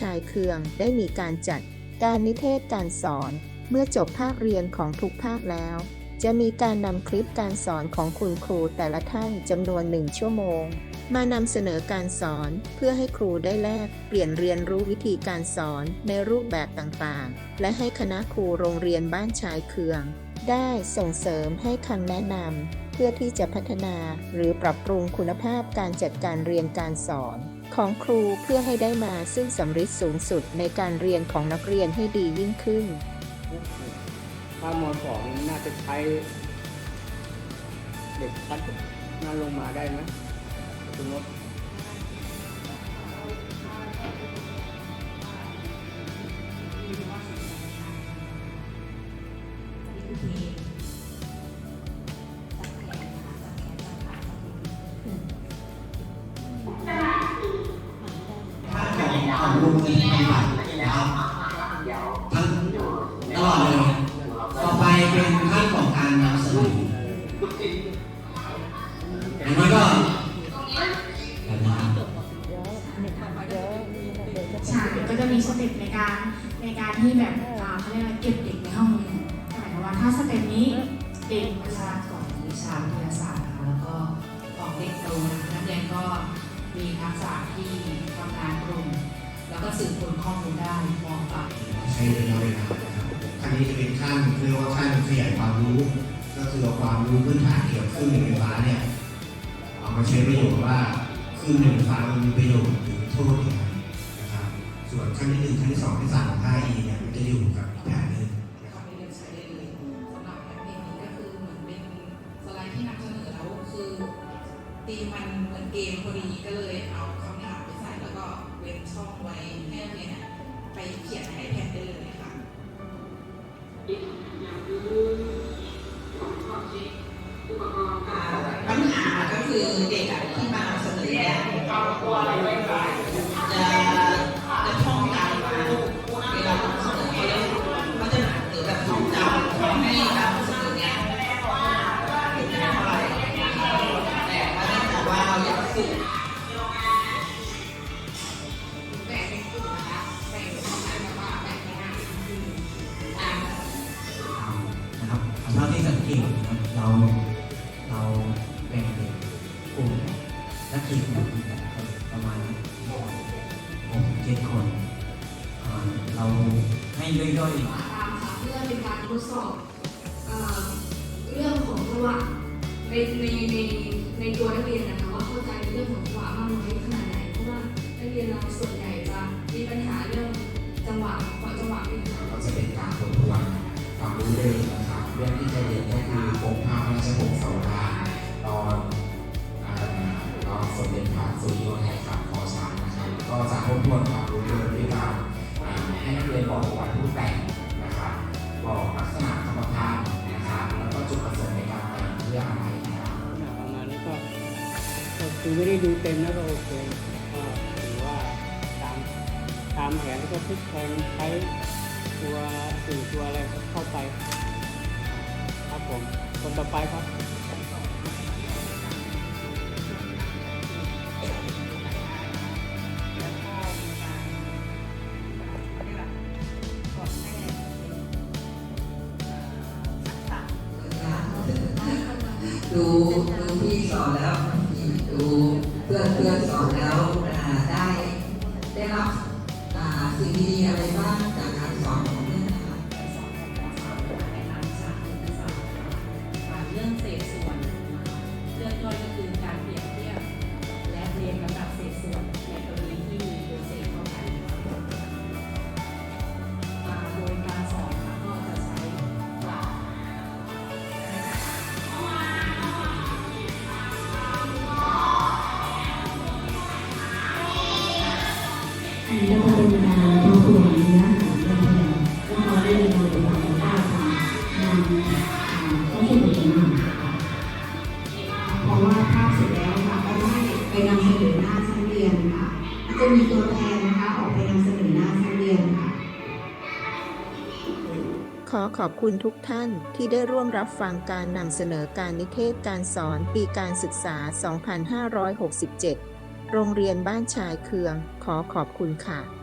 ชายเคืองได้มีการจัดการนิเทศการสอน เมื่อจบภาคเรียนของทุกภาคแล้ว จะมีการนำคลิปการสอนของคุณครูแต่ละท่านจำนวนหนึ่งชั่วโมง มานำเสนอการสอนเพื่อให้ครูได้แลกเปลี่ยนเรียนรู้วิธีการสอนในรูปแบบต่างๆ และให้คณะครูโรงเรียนบ้านชายเคือง ได้ส่งเสริมให้คำแนะนำเพื่อที่จะพัฒนาหรือปรับปรุงคุณภาพการจัดการเรียนการสอน ของครูเพื่อให้ได้มาซึ่งสำเร็จสูงสุดในการเรียนของนักเรียนให้ดียิ่งขึ้น ถ้ามสองน่าจะใช้เด็กพัดน่าลงมาได้ไหมสมมติ ของลุงมีปฏิบัตินะครับทั้งตลอดเลย ต่อไปเป็นขั้นของการนำเสนออันนี้ก็แบบนี้ครับใช่ก็จะมีสเต็ปในการในการที่แบบเขาเรียกว่าเก็บเด็กในห้องเรียนหมายถึงว่าถ้าสเต็ปนี้เด็กวิชาของวิชาวิทยาศาสตร์นะคะแล้วก็ของเด็กโตนะคะนักเรียนก็มีทักษะที่ทำงาน สืบค้นข้อมูลได้มองปรับใช้ระยะเวลานะครับขั้นนี้จะเป็นขั้นเรียกว่าขั้นขยายความรู้ ก็คือเอาความรู้พื้นฐานเกี่ยวกับเครื่องหนึ่งไฟฟ้าเนี่ยเอามาใช้ประโยชน์ว่าเครื่องหนึ่งไฟฟ้ามันมีประโยชน์หรือโทษอย่างไรนะครับ ส่วนขั้นที่หนึ่งขั้นที่สองขั้นที่สามของ 5E เนี่ยมันจะอยู่กับแผนหนึ่งนะครับ ใช้ได้เลยสำหรับแคมเปนี้ก็คือเหมือนเป็นสไลด์ที่นำเสนอแล้วคือตีมมันเหมือนเกมพอดีก็เลย คือเด็กอะที่มานำเสนอเนี่ยจะจะท่องจำมาเวลานำเสนอเขาจะเขาจะหรือแบบท่องจำทำให้การนำเสนอเนี่ยถึงไม่เท่าไหร่แต่ว่าเนื่องจากว่าเราอยากฝึกแบ่งเป็นะคะแบ่งเป็นห้องน้ำแบบว่าแบ่งเป็นหน้าที่อ่านะครับเท่าที่สังเกตนะครับเราเราแบ่งเป็น กลุ่มนักเรียนกลุ่มนประมาณหกเจ็ดคนเราให้ย่อยๆตามค่ะเพื่อเป็นการทดสอบเรื่องของจังหวะในในในในตัวนักเรียนนะคะว่าเข้าใจเรื่องของจังหวะมากน้อยขนาดไหนเพราะว่านักเรียนเราส่วนใหญ่จะมีปัญหาเรื่องจังหวะขอจังหวะไม่ทันก็จะเป็นการทบทวนความรู้เดิมนะครับเรื่องที่จะเรียนก็คือโครงภาพราชวงศ์สวราตอนอ่าตอน มเด็จพระสุริโยไทยกับพอช้างนะครับก็จะทบทวนความรู้เดิมด้วยการให้นักเรียนบอกประวัติผู้แต่งนะครับบอกลักษณะคำพานนะครับแล้วก็จุดประสงค์ในการแต่งเพื่ออะไรนะครับขนาดประมาณนี้ก็คือไม่ได้ดูเต็มนะก็โอเคก็ถือว่าตามตามแผนแล้วก็พลิกแพงใช้ตัวสื่อตัวอะไรเข้าไปครับผมคนต่อไปครับ ดูดูพี่สอนแล้วดูเพื่อนเพื่อนสอนแล้วได้ได้รับสิ่งดีอะไรบ้างจากการสอน นอหน้าชั้นเรียนค่ะจะมีตัวแทนนะคะออกไปนำเสนอหน้าชั้นเรียนค่ะ ขอขอบคุณทุกท่านที่ได้ร่วมรับฟังการนำเสนอการนิเทศการสอนปีการศึกษา 2567 โรงเรียนบ้านชายเคือง ขอขอบคุณค่ะ